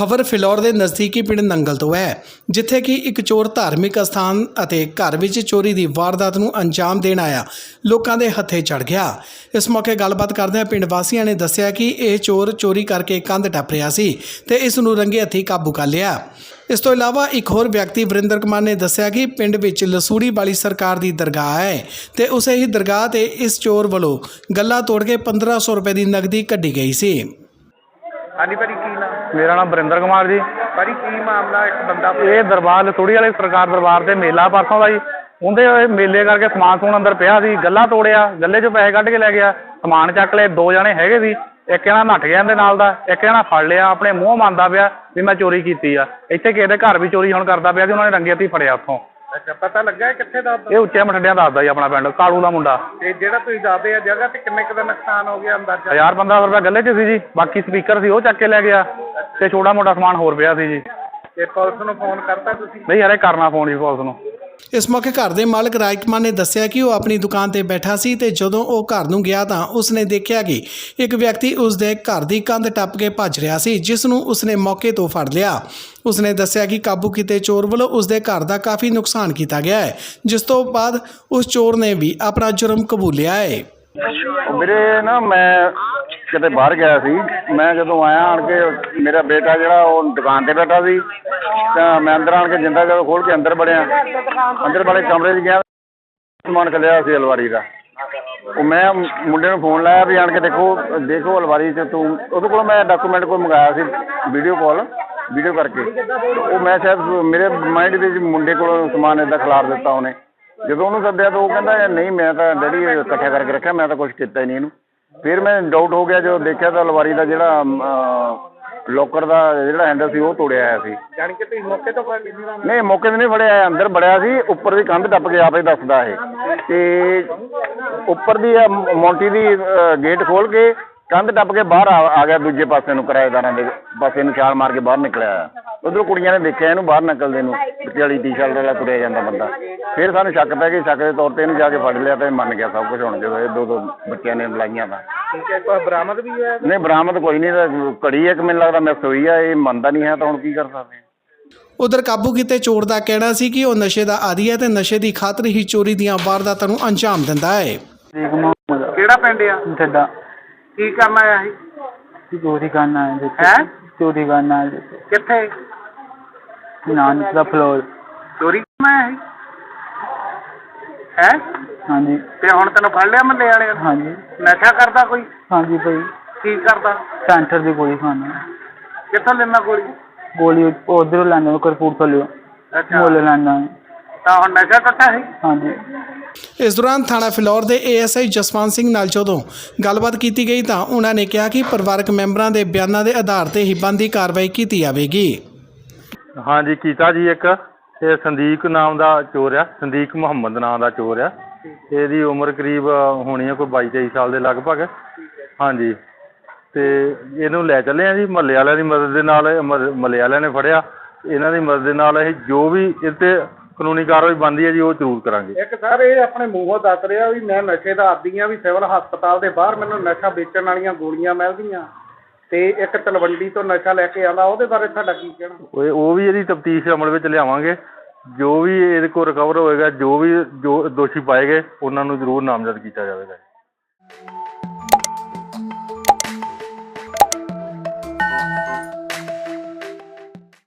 ਖਬਰ ਫਿਲੌਰ ਦੇ ਨਜ਼ਦੀਕੀ ਪਿੰਡ ਨੰਗਲ ਤੋਂ ਹੈ, ਜਿੱਥੇ ਕਿ ਇੱਕ ਚੋਰ ਧਾਰਮਿਕ ਸਥਾਨ ਅਤੇ ਘਰ ਵਿੱਚ ਚੋਰੀ ਦੀ ਵਾਰਦਾਤ ਨੂੰ ਅੰਜਾਮ ਦੇਣ ਆਇਆ, ਲੋਕਾਂ ਦੇ ਹੱਥੇ ਚੜ ਗਿਆ। ਇਸ ਮੌਕੇ ਗੱਲਬਾਤ ਕਰਦਿਆਂ ਪਿੰਡ ਵਾਸੀਆਂ ਨੇ ਦੱਸਿਆ ਕਿ ਇਹ ਚੋਰ ਚੋਰੀ ਕਰਕੇ ਕੰਧ ਟੱਪ ਰਿਹਾ ਸੀ ਤੇ ਇਸ ਨੂੰ ਰੰਗੇ ਹੱਥੀ ਕਾਬੂ ਕਰ ਲਿਆ। ਇਸ ਤੋਂ ਇਲਾਵਾ ਇੱਕ ਹੋਰ ਵਿਅਕਤੀ ਵਰਿੰਦਰ ਕੁਮਾਰ ਨੇ ਦੱਸਿਆ ਕਿ ਪਿੰਡ ਵਿੱਚ ਲਸੂੜੀ ਵਾਲੀ ਸਰਕਾਰ ਦੀ ਦਰਗਾਹ ਹੈ ਤੇ ਉਸੇ ਹੀ ਦਰਗਾਹ ਤੇ ਇਸ ਚੋਰ ਵੱਲੋਂ ਗੱਲਾ ਤੋੜ ਕੇ 1500 ਰੁਪਏ ਦੀ ਨਗਦੀ ਕੱਢੀ ਗਈ ਸੀ। ਹਾਂਜੀ ਭਾਜੀ, ਕੀ ਨਾਮ ਮੇਰਾ ਨਾਮ ਬਰਿੰਦਰ ਕੁਮਾਰ ਜੀ। ਭਾਜੀ ਕੀ ਮਾਮਲਾ ਇੱਕ ਬੰਦਾ ਇਹ ਦਰਬਾਰ ਲਸੂੜੀ ਵਾਲੇ ਸਰਕਾਰ ਦਰਬਾਰ ਤੇ ਮੇਲਾ ਪਰਸੋਂ ਦਾ ਜੀ। ਉਹਦੇ ਮੇਲੇ ਕਰਕੇ ਸਮਾਨ ਸਮੂਨ ਅੰਦਰ ਪਿਆ ਸੀ ਗੱਲਾ ਤੋੜਿਆ ਗੱਲੇ 'ਚੋਂ ਪੈਸੇ ਕੱਢ ਕੇ ਲੈ ਗਿਆ। ਸਮਾਨ ਚੱਕ ਲਏ ਦੋ ਜਣੇ ਹੈਗੇ ਸੀ। ਇੱਕ ਜਣਾ ਨੱਠ ਗਿਆ ਇਹਦੇ ਨਾਲ ਦਾ ਇੱਕ ਜਣਾ ਫੜ ਲਿਆ ਆਪਣੇ ਮੂੰਹ ਮੰਨਦਾ ਪਿਆ ਵੀ ਮੈਂ ਚੋਰੀ ਕੀਤੀ ਆ। ਇੱਥੇ ਕਿਸੇ ਦੇ ਘਰ ਵੀ ਚੋਰੀ ਹੁਣ ਕਰਦਾ ਪਿਆ ਸੀ ਉਹਨਾਂ ਨੇ ਰੰਗੇ ਹੱਥੀਂ ਫੜਿਆ ਉੱਥੋਂ। ਅੱਛਾ ਪਤਾ ਲੱਗਾ ਕਿੱਥੇ ਦਾ ਇਹ ਉੱਚੇ ਮਠੰਡਿਆਂ ਦੱਸਦਾ ਜੀ ਆਪਣਾ ਪਿੰਡ ਕਾਲੂ ਦਾ ਮੁੰਡਾ। ਤੇ ਜਿਹੜਾ ਤੁਸੀਂ ਦੱਸਦੇ ਆ ਜਗ੍ਹਾ ਤੇ ਕਿੰਨੇ ਕੁ ਦਾ ਨੁਕਸਾਨ ਹੋ ਗਿਆ ਅੰਦਾਜ਼ਾ? ਹਜ਼ਾਰ ਪੰਦਰਾਂ ਰੁਪਏ ਗੱਲੇ 'ਚ ਸੀ ਜੀ ਬਾਕੀ ਸਪੀਕਰ ਸੀ ਉਹ ਚੱਕ ਕੇ ਲੈ ਗਿਆ। ਤੇ ਛੋਟਾ ਮੋਟਾ ਸਮਾਨ ਹੋਰ ਪਿਆ ਸੀ ਜੀ। ਤੇ ਪੁਲਿਸ ਨੂੰ ਫੋਨ ਕਰਤਾ ਤੁਸੀਂ? ਨਹੀਂ ਯਾਰ ਇਹ ਕਰਨਾ ਫੋਨ ਜੀ ਪੁਲਿਸ ਨੂੰ। ਇਸ ਮੌਕੇ ਘਰ ਦੇ ਮਾਲਕ ਰਾਜਕੁਮਾਰ ਨੇ ਦੱਸਿਆ ਕਿ ਉਹ ਆਪਣੀ ਦੁਕਾਨ ਤੇ ਬੈਠਾ ਸੀ ਤੇ ਜਦੋਂ ਉਹ ਘਰ ਨੂੰ ਗਿਆ ਤਾਂ ਉਸਨੇ ਦੇਖਿਆ ਕਿ ਇੱਕ ਵਿਅਕਤੀ ਉਸ ਦੇ ਘਰ ਦੀ ਕੰਧ ਟੱਪ ਕੇ ਭੱਜ ਰਿਹਾ ਸੀ ਜਿਸ ਨੂੰ ਉਸਨੇ ਮੌਕੇ ਤੋਂ ਫੜ ਲਿਆ। ਉਸਨੇ ਦੱਸਿਆ ਕਿ ਕਾਬੂ ਕੀਤੇ ਚੋਰ ਵੱਲੋਂ ਉਸ ਦੇ ਘਰ ਦਾ ਕਾਫੀ ਨੁਕਸਾਨ ਕੀਤਾ ਗਿਆ ਹੈ ਜਿਸ ਤੋਂ ਬਾਅਦ ਉਸ ਚੋਰ ਨੇ ਵੀ ਆਪਣਾ ਜੁਰਮ ਕਬੂਲਿਆ ਹੈ। ਵੀਰੇ ਨਾ ਮੈਂ ਕਿਤੇ ਬਾਹਰ ਗਿਆ ਸੀ, ਮੈਂ ਜਦੋਂ ਆਇਆ ਆਣ ਕੇ ਮੇਰਾ ਬੇਟਾ ਜਿਹੜਾ ਉਹ ਦੁਕਾਨ ਤੇ ਬੈਠਾ ਸੀ, ਤਾਂ ਮੈਂ ਅੰਦਰ ਆਣ ਕੇ ਜਿੰਦਾ ਜਦੋਂ ਖੋਲ ਕੇ ਅੰਦਰ ਵੜਿਆ, ਅੰਦਰ ਵਾਲੇ ਕਮਰੇ 'ਚ ਗਿਆ, ਸਮਾਨ ਕੱਲਿਆ ਸੀ ਅਲਵਾਰੀ ਦਾ। ਉਹ ਮੈਂ ਮੁੰਡੇ ਨੂੰ ਫੋਨ ਲਾਇਆ ਵੀ ਆਣ ਕੇ ਦੇਖੋ ਦੇਖੋ ਅਲਵਾਰੀ 'ਚ ਤੂੰ, ਉਹਦੇ ਕੋਲ ਮੈਂ ਡਾਕੂਮੈਂਟ ਕੋਈ ਮੰਗਾਇਆ ਸੀ ਵੀਡੀਓ ਕਾਲ ਵੀਡੀਓ ਕਰਕੇ। ਉਹ ਮੈਂ ਸ਼ਾਇਦ ਮੇਰੇ ਮਾਈਂਡ ਦੇ ਵਿੱਚ ਮੁੰਡੇ ਕੋਲੋਂ ਸਮਾਨ ਇਦਾਂ ਖਿਲਾਰ ਦਿੱਤਾ ਉਹਨੇ। ਜਦੋਂ ਉਹਨੂੰ ਸੱਦਿਆ ਤਾਂ ਉਹ ਕਹਿੰਦਾ, ਨਹੀਂ, ਮੈਂ ਤਾਂ ਡੈਡੀ ਇਕੱਠਾ ਕਰਕੇ ਰੱਖਿਆ, ਮੈਂ ਤਾਂ ਕੁਝ ਕੀਤਾ ਹੀ ਨਹੀਂ ਇਹਨੂੰ। ਫਿਰ ਮੈਂ ਡਾਊਟ ਹੋ ਗਿਆ ਜਦੋਂ ਦੇਖਿਆ ਤਾਂ ਅਲਵਾਰੀ ਦਾ ਜਿਹੜਾ ਲੋਕਰ ਦਾ ਜਿਹੜਾ ਹੈਂਡਲ ਸੀ ਉਹ ਤੋੜਿਆ ਹੋਇਆ ਸੀ। ਜਾਣ ਕੇ ਤੁਸੀਂ ਮੌਕੇ ਤੋਂ ਫੜ ਲਿਆ ਨਹੀਂ ਮੌਕੇ ਤੇ ਨਹੀਂ ਫੜਿਆ ਅੰਦਰ ਬੜਿਆ ਸੀ ਉੱਪਰ ਦੀ ਕੰਧ ਟੱਪ ਕੇ ਆਪੇ ਦੱਸਦਾ ਇਹ। ਤੇ ਉੱਪਰ ਦੀ ਮੌਂਟੀ ਦੀ ਗੇਟ ਖੋਲ ਕੇ ਕੰਧ ਟੱਪ ਕੇ ਬਾਹਰ ਆ ਆ ਗਿਆ ਦੂਜੇ ਪਾਸੇ ਨੂੰ ਕਿਰਾਏਦਾਰਾਂ ਦੇ ਪਾਸੇ ਨੂੰ ਛਾਲ ਮਾਰ ਕੇ ਬਾਹਰ ਨਿਕਲਿਆ ਉਧਰੋਂ ਕੁੜੀਆਂ ਨੇ ਦੇਖਿਆ ਇਹਨੂੰ ਬਾਹਰ ਨਿਕਲਦੇ ਨੂੰ ਪਟਿਆਲੀ ਟੀ-ਸ਼ਰਟ ਵਾਲਾ ਤੁਰਿਆ ਜਾਂਦਾ ਬੰਦਾ। ਫਿਰ ਸਾਨੂੰ ਸ਼ੱਕ ਪੈ ਗਿਆ ਸ਼ੱਕ ਦੇ ਤੌਰ ਤੇ ਇਹਨੂੰ ਜਾ ਕੇ ਫੜ ਲਿਆ ਤੇ ਮੰਨ ਗਿਆ ਸਭ ਕੁਝ ਹੁਣ ਜਦੋਂ ਇਹ ਦੋ ਦੋ ਬੱਚਿਆਂ ਨੇ ਬੁਲਾਈਆਂ ਤਾਂ। ਠੀਕ ਹੈ ਕੋਈ ਬਰਾਮਦ ਵੀ ਹੋਇਆ ਨਹੀਂ ਬਰਾਮਦ ਕੋਈ ਨਹੀਂ ਤਾਂ ਘੜੀ ਇੱਕ ਮੈਨੂੰ ਲੱਗਦਾ ਮਿਸ ਹੋਈ ਆ ਇਹ ਮੰਨਦਾ ਨਹੀਂ ਹੈ ਤਾਂ ਹੁਣ ਕੀ ਕਰ ਸਕਦੇ ਹਾਂ ਉਧਰ ਕਾਬੂ ਕੀਤੇ ਚੋਰ ਦਾ ਕਹਿਣਾ ਸੀ ਕਿ ਉਹ ਨਸ਼ੇ ਦਾ ਆਦੀ ਹੈ ਤੇ ਨਸ਼ੇ ਦੀ ਖਾਤਰ ਹੀ ਚੋਰੀ ਦੀਆਂ ਵਾਰਦਾਤਾਂ ਨੂੰ ਅੰਜਾਮ ਦਿੰਦਾ ਹੈ। ਕਿਹੜਾ ਪਿੰਡ ਆ? ਠੱਡਾ ਕੀ ਕਰਨ ਆਇਆ ਸੀ? ਚੋਰੀ ਕਰਨ ਆਏ ਜੀ ਹੈ? ਚੋਰੀ ਕਰਨ ਆਏ ਜੀ ਕਿੱਥੇ? ਨਾਨਕ ਦਾ ਫਲੋਰ। ਚੋਰੀ ਕਰਨ ਆਇਆ ਸੀ? ਹੈ? ਹਾਂਜੀ। ਤੇ ਹੁਣ ਤੈਨੂੰ ਫੜ ਲਿਆ ਮੱਲੇ ਵਾਲਿਆਂ ਨੇ? ਹਾਂਜੀ। ਨਸ਼ਾ ਕਰਦਾ ਕੋਈ? ਹਾਂਜੀ ਭਾਈ। ਕੀ ਕਰਦਾ? ਸੈਂਟਰ ਦੀ ਗੋਲੀ ਖਾਣਾ। ਕਿੱਥੋਂ ਲੈਂਦਾ ਗੋਲੀ? ਗੋਲੀ ਉਧਰੋਂ ਲੈਣਾ ਕਰਪੂਰਥਲੇ ਅੱਛਾ। ਮੁੱਲ ਲੈਣਾ ਤਾਂ ਹੁਣ ਨਸ਼ਾ ਕੱਟਾ ਸੀ। ਹਾਂਜੀ। ਇਸ ਦੌਰਾਨ ਥਾਣਾ ਫਿਲੌਰ ਦੇ ਏਐਸਆਈ ਜਸਵੰਤ ਸਿੰਘ ਨਾਲ ਜਦੋਂ ਗੱਲਬਾਤ ਕੀਤੀ ਗਈ ਤਾਂ ਉਹਨਾਂ ਨੇ ਕਿਹਾ ਕਿ ਪਰਿਵਾਰਕ ਮੈਂਬਰਾਂ ਦੇ ਬਿਆਨਾਂ ਦੇ ਆਧਾਰ ਤੇ ਹੀ ਬੰਦੀ ਕਾਰਵਾਈ ਕੀਤੀ ਜਾਵੇਗੀ। ਹਾਂਜੀ ਕੀਤਾ ਜੀ ਇੱਕ। ਇਹ ਸੰਦੀਕ ਨਾਮ ਦਾ ਚੋਰ ਆ। ਸੰਦੀਕ ਮੁਹੰਮਦ ਨਾਮ ਦਾ ਚੋਰ ਆ। ਇਹਦੀ ਉਮਰ ਕਰੀਬ ਹੋਣੀ ਆ ਕੋਈ 22 23 ਸਾਲ ਦੇ ਲਗਭਗ। ਹਾਂਜੀ। ਤੇ ਇਹਨੂੰ ਲੈ ਚੱਲੇ ਆ ਜੀ ਮਹੱਲੇ ਵਾਲਿਆਂ ਦੀ ਮਦਦ ਦੇ ਨਾਲ ਮਹੱਲੇ ਵਾਲਿਆਂ ਨੇ ਫੜਿਆ। ਇਹਨਾਂ ਦੀ ਮਦਦ ਦੇ ਨਾਲ ਅਸੀਂ ਜੋ ਵੀ ਇਹ 'ਤੇ ਕਾਨੂੰਨੀ ਕਾਰਵਾਈ ਬਣਦੀ ਹੈ ਜੀ ਉਹ ਜ਼ਰੂਰ ਕਰਾਂਗੇ। ਇੱਕ ਸਰ ਇਹ ਆਪਣੇ ਮੂੰਹੋਂ ਦੱਸ ਰਿਹਾ ਵੀ ਮੈਂ ਨਸ਼ੇ ਦਾ ਆਦੀ ਆ ਵੀ ਸਿਵਲ ਹਸਪਤਾਲ ਦੇ ਬਾਹਰ ਮੈਨੂੰ ਨਸ਼ਾ ਵੇਚਣ ਵਾਲੀਆਂ ਗੋਲੀਆਂ ਮਿਲਦੀਆਂ। ਤੇ ਇੱਕ ਤਲਵੰਡੀ ਤੋਂ ਨਸ਼ਾ ਲੈ ਕੇ ਆਉਂਦਾ ਉਹਦੇ ਬਾਰੇ ਤੁਹਾਡਾ ਕੀ ਕਹਿਣਾ? ਉਹ ਉਹ ਵੀ ਇਹਦੀ ਤਫਤੀਸ਼ ਅਮਲ ਵਿੱਚ ਲਿਆਵਾਂਗੇ। ਜੋ ਵੀ ਇਹਦੇ ਕੋਲ ਰਿਕਵਰ ਹੋਏਗਾ ਜੋ ਵੀ ਜੋ ਦੋਸ਼ੀ ਪਾਏ ਗਏ ਉਹਨਾਂ ਨੂੰ ਜ਼ਰੂਰ ਨਾਮਜ਼ਦ ਕੀਤਾ ਜਾਵੇਗਾ।